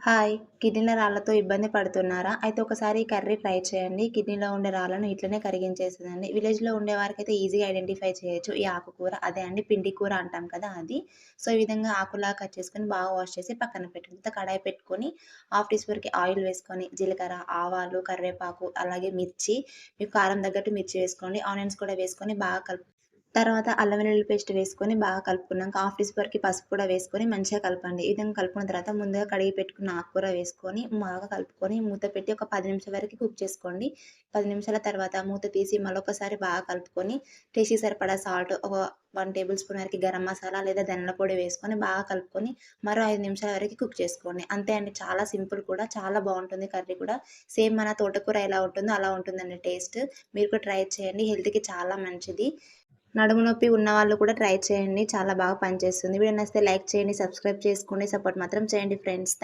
Hi. కిడ్నీల రాళ్ళతో ఇబ్బంది పడుతున్నారా? అయితే ఒకసారి కర్రీ ట్రై చేయండి. కిడ్నీలో ఉండే రాళ్ళను ఇట్లనే కరిగించేసేదండి. విలేజ్లో ఉండే అయితే ఈజీగా ఐడెంటిఫై చేయొచ్చు. ఈ ఆకుకూర అదే అండి పిండి కూర అంటాం కదా అది. సో ఈ విధంగా ఆకులా కట్ చేసుకొని బాగా వాష్ చేసి పక్కన పెట్టుకుంటే కడాయి పెట్టుకొని హాఫ్ టీ స్పూన్కి ఆయిల్ వేసుకొని జీలకర్ర ఆవాలు కరివేపాకు అలాగే మిర్చి. మీకు కారం తగ్గట్టు మిర్చి వేసుకోండి. ఆనియన్స్ కూడా వేసుకొని బాగా కలుపు తర్వాత అల్లం వెల్లుల్లి పేస్ట్ వేసుకొని బాగా కలుపుకున్నాక హాఫ్ టీ స్పూన్కి పసుపు కూడా వేసుకొని మంచిగా కలపండి. ఈ విధంగా కలుపుకున్న తర్వాత ముందుగా కడిగి పెట్టుకున్న ఆకుకూర వేసుకొని బాగా కలుపుకొని మూత పెట్టి ఒక పది నిమిషాల వరకు కుక్ చేసుకోండి. పది నిమిషాల తర్వాత మూత తీసి మరొకసారి బాగా కలుపుకొని టేస్ట్కి సరిపడా సాల్ట్ ఒక వన్ టేబుల్ స్పూన్ వరకు గరం మసాలా లేదా ధనియాల పొడి వేసుకొని బాగా కలుపుకొని మరో ఐదు నిమిషాల వరకు కుక్ చేసుకోండి. అంతే అండి. చాలా సింపుల్ కూడా చాలా బాగుంటుంది కర్రీ కూడా. సేమ్ మన తోటకూర ఎలా ఉంటుందో అలా ఉంటుందండి టేస్ట్. మీరు కూడా ట్రై చేయండి. హెల్త్కి చాలా మంచిది. నడుము నొప్పి ఉన్న వాళ్ళు కూడా ట్రై చేయండి. చాలా బాగా పనిచేస్తుంది. వీడియో నచ్చితే లైక్ చేయండి సబ్స్క్రైబ్ చేసుకోండి సపోర్ట్ మాత్రం చేయండి ఫ్రెండ్స్.